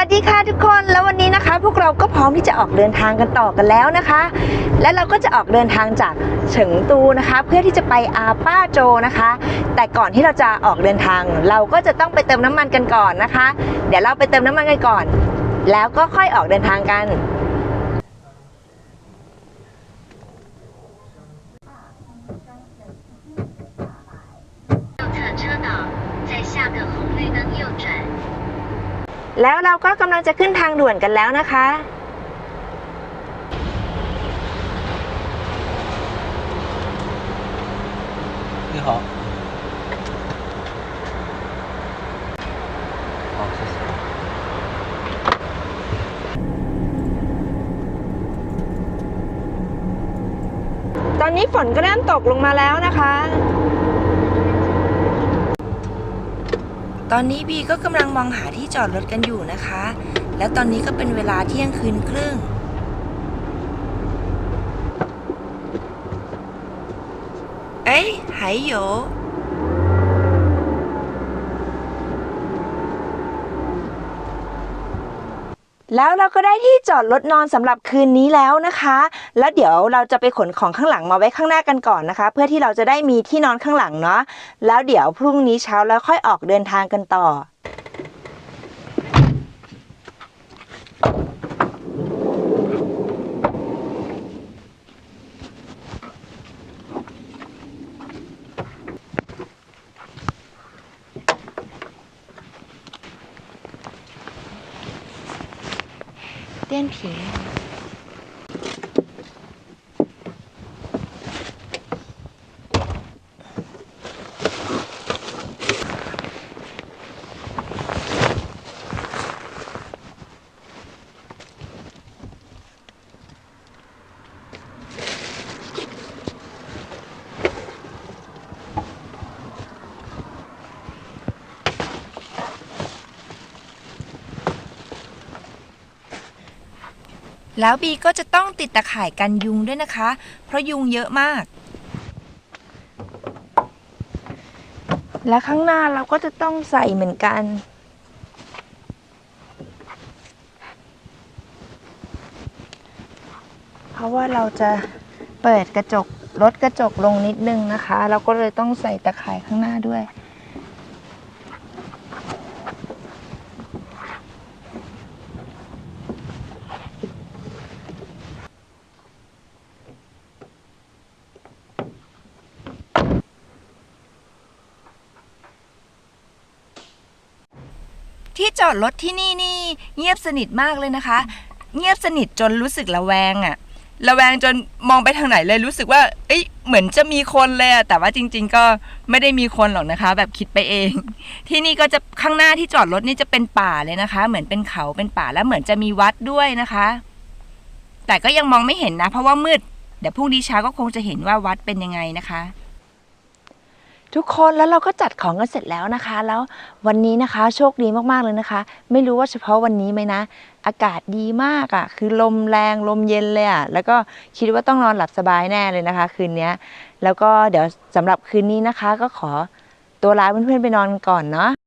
วัสดีค่ะทุกคนแล้ววันนี้นะคะ พวกเราก็พร้อมที่จะออกเดินทางกันต่อกันแล้วนะคะ และเราก็จะออกเดินทางจากเฉิงตูนะคะ เพื่อที่จะไปอาป้าโจนะคะ แต่ก่อนที่เราจะออกเดินทาง เราก็จะต้องไปเติมน้ำมันกันก่อนนะคะ เดี๋ยวเราไปเติมน้ำมันกันก่อน แล้วก็ค่อยออกเดินทางกัน 右侧车道，在下个红绿灯右转。 แล้วเราก็กำลังจะขึ้นทางด่วนกันแล้วนะคะ 你好。好，谢谢。 ตอนนี้ฝนก็เริ่มตกลงมาแล้วนะคะ ตอนนี้บีก็กำลังมองหาที่จอดรถกันอยู่นะคะ และตอนนี้ก็เป็นเวลาเที่ยงคืนครึ่ง เอ้ยไหโย แล้วเราก็ได้ที่จอดรถนอนสำหรับคืนนี้แล้วนะคะ แล้วเดี๋ยวเราจะไปขนของข้างหลังมาไว้ข้างหน้ากันก่อนนะคะ เพื่อที่เราจะได้มีที่นอนข้างหลังเนาะแล้วเดี๋ยวพรุ่งนี้เช้าแล้วค่อยออกเดินทางกันต่อ เตี้ แล้วบีก็จะต้องติดตะข่ายกันยุงด้วยนะคะ เพราะยุงเยอะมาก และข้างหน้าเราก็จะต้องใส่เหมือนกัน เพราะว่าเราจะเปิดกระจกลดกระจกลงนิดนึงนะคะ เราก็เลยต้องใส่ตะข่ายข้างหน้าด้วย ที่จอดรถที่นี่นี่ เงียบสนิทมากเลยนะคะ เงียบสนิทจนรู้สึกระแวงอะระแวงจนมองไปทางไหนเลยรู้สึกว่า เอ้ยเหมือนจะมีคนเลยอะแต่ว่าจริง ๆ ก็ไม่ได้มีคนหรอกนะคะ แบบคิดไปเอง ที่นี่ก็จะข้างหน้าที่จอดรถนี่จะเป็นป่าเลยนะคะ เหมือนเป็นเขาเป็นป่าแล้วเหมือนจะมีวัดด้วยนะคะ แต่ก็ยังมองไม่เห็นนะ เพราะว่ามืดเดี๋ยวพรุ่งนี้เช้าก็คงจะเห็นว่าวัดเป็นยังไงนะคะ ทุกคนแล้วเราก็จัดของกันเสร็จแล้วนะคะ แล้ววันนี้นะคะโชคดีมากๆเลยนะคะ ไม่รู้ว่าเฉพาะวันนี้ไหมนะ อากาศดีมากอะ่ะ คือลมแรงลมเย็นเลยอะ่ะแล้วก็คิดว่าต้องนอนหลับสบายแน่เลยนะคะ คืนนี้แล้วก็เดี๋ยวสำหรับคืนนี้นะคะ ก็ขอตัวลาเพื่อนๆไปนอนกันก่อนเนาะ